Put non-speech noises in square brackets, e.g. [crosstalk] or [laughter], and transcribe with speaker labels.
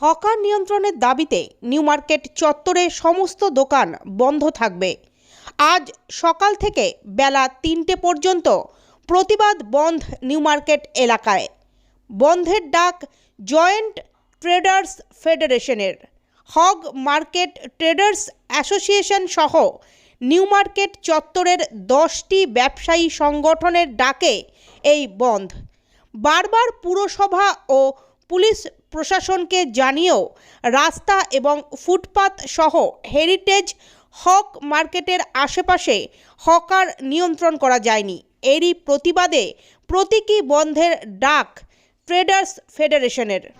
Speaker 1: Hawker নিয়ন্ত্রণের দাবিতে new market চত্বরে সমস্ত দোকান বন্ধ থাকবে। আজ সকাল থেকে বেলা তিনটে পর্যন্ত প্রতিবাদ বন্ধ নিউ মার্কেট এলাকায়। বন্ধের ডাক জয়েন্ট ট্রেডার্স ফেডারেশনের। হগ মার্কেট ট্রেডার্স অ্যাসোসিয়েশন সহ নিউ মার্কেট চত্বরের দশটি ব্যবসায়ী সংগঠনের ডাকে এই বন্ধ। বারবার পুরসভা ও পুলিশ প্রশাসনকে জানিয়েও রাস্তা এবং ফুটপাত সহ হেরিটেজ হক মার্কেটের আশেপাশে হকার নিয়ন্ত্রণ করা যায়নি। এরই প্রতিবাদে প্রতীকী বন্ধের ডাক ট্রেডার্স ফেডারেশনের [laughs]